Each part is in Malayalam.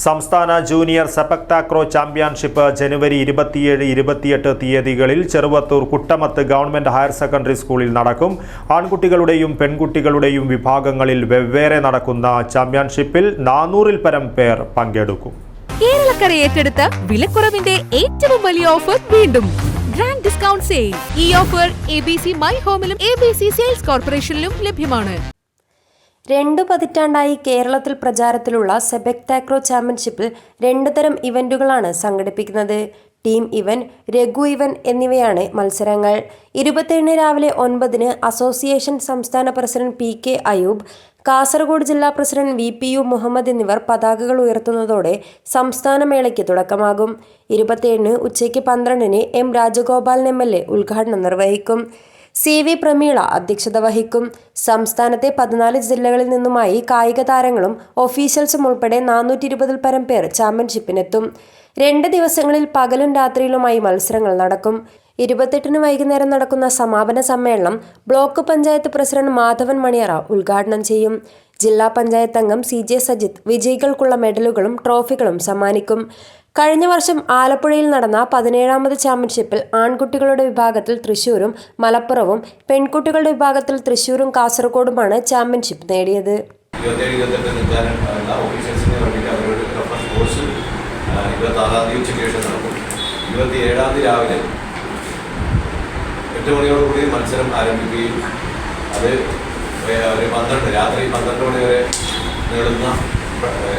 സംസ്ഥാന ജൂനിയർ സെപക് താക്രോ ചാമ്പ്യൻഷിപ്പ് ജനുവരി ഇരുപത്തിയേഴ് ഇരുപത്തിയെട്ട് തീയതികളിൽ Cheruvathur Kuttamath government higher secondary സ്കൂളിൽ നടക്കും. ആൺകുട്ടികളുടെയും പെൺകുട്ടികളുടെയും വിഭാഗങ്ങളിൽ വെവ്വേറെ നടക്കുന്ന ചാമ്പ്യൻഷിപ്പിൽ നാനൂറിൽ പരം പേർ പങ്കെടുക്കും. കേരളക്കര ഏറ്റെടുത്ത വിലക്കുറവിന്റെ ഏറ്റവും വലിയ ഓഫർ വീണ്ടും. ഗ്രാൻഡ് ഡിസ്കൗണ്ട് സെയിൽ ഈ offer A B C my ഹോമിലും A B C sales കോർപ്പറേഷനിലും ലഭ്യമാണ്. രണ്ടു പതിറ്റാണ്ടായി കേരളത്തിൽ പ്രചാരത്തിലുള്ള സെബക് താക്രോ ചാമ്പ്യൻഷിപ്പിൽ രണ്ടു തരം ഇവന്റുകളാണ് സംഘടിപ്പിക്കുന്നത്. ടീം ഇവൻ രഘു ഇവൻ എന്നിവയാണ് മത്സരങ്ങൾ. ഇരുപത്തിയേഴിന് രാവിലെ ഒൻപതിന് അസോസിയേഷൻ സംസ്ഥാന president P K Ayub Kasaragod ജില്ലാ president V P U Muhammad എന്നിവർ പതാകകൾ ഉയർത്തുന്നതോടെ സംസ്ഥാന മേളയ്ക്ക് തുടക്കമാകും. ഇരുപത്തിയേഴിന് ഉച്ചയ്ക്ക് പന്ത്രണ്ടിന് M Rajagopalan M L A ഉദ്ഘാടനം നിർവഹിക്കും. സി വി പ്രമീള അധ്യക്ഷത വഹിക്കും. സംസ്ഥാനത്തെ പതിനാല് ജില്ലകളിൽ നിന്നുമായി കായിക താരങ്ങളും ഒഫീഷ്യൽസും ഉൾപ്പെടെ നാനൂറ്റി ഇരുപതിൽ പരം പേർ ചാമ്പ്യൻഷിപ്പിനെത്തും രണ്ട് ദിവസങ്ങളിൽ പകലും രാത്രിയിലുമായി മത്സരങ്ങൾ നടക്കും. ഇരുപത്തെട്ടിന് വൈകുന്നേരം നടക്കുന്ന സമാപന സമ്മേളനം ബ്ലോക്ക് പഞ്ചായത്ത് പ്രസിഡന്റ് മാധവൻ മണിയറ ഉദ്ഘാടനം ചെയ്യും. ജില്ലാ പഞ്ചായത്ത് അംഗം സി ജെ സജിത്ത് വിജയികൾക്കുള്ള മെഡലുകളും ട്രോഫികളും സമ്മാനിക്കും. കഴിഞ്ഞ വർഷം ആലപ്പുഴയിൽ നടന്ന പതിനേഴാമത് ചാമ്പ്യൻഷിപ്പിൽ ആൺകുട്ടികളുടെ വിഭാഗത്തിൽ തൃശൂരും മലപ്പുറവും പെൺകുട്ടികളുടെ വിഭാഗത്തിൽ തൃശൂരും കാസർഗോഡുമാണ് ചാമ്പ്യൻഷിപ്പ് നേടിയത്. ഇരുപത്താറാം തീയതി ഉച്ചയ്ക്ക് ശേഷം നടക്കും. ഇരുപത്തി ഏഴാം തീയതി രാവിലെ എട്ട് മണിയോടുകൂടി മത്സരം ആരംഭിക്കുകയും അത് ഒരു പന്ത്രണ്ട് രാത്രി പന്ത്രണ്ട് മണി വരെ നീളുന്ന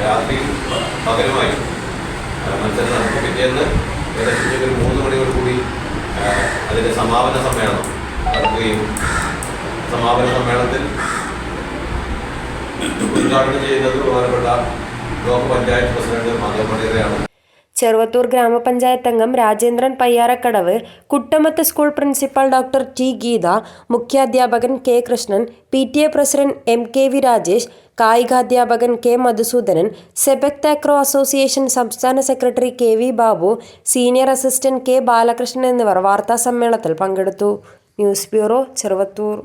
രാത്രി പ- പകലുമായി ആ, മത്സരം നടത്തി പിറ്റേന്ന് ഏകദേശം ഒരു മൂന്ന് മണിയോട് കൂടി അതിന്റെ സമാപന സമ്മേളനം നടക്കുകയും സമാപന സമ്മേളനത്തിൽ ഉദ്ഘാടനം ചെയ്യുന്നത് ബഹുമാനപ്പെട്ട ബ്ലോക്ക് പഞ്ചായത്ത് പ്രസിഡന്റ് മാധവ് പണിയറയാണ് ചെറുവത്തൂർ ഗ്രാമപഞ്ചായത്ത് അംഗം Rajendran Payyarakkadavu Kuttamath school principal doctor T Geetha മുഖ്യാധ്യാപകൻ K Krishnan P T A president M K V Rajesh കായികാധ്യാപകൻ K Madhusudanan sepak takraw association സംസ്ഥാന secretary K V Babu senior assistant K Balakrishnan എന്നിവർ വാർത്താ സമ്മേളനത്തിൽ പങ്കെടുത്തു. News bureau Cheruvathur.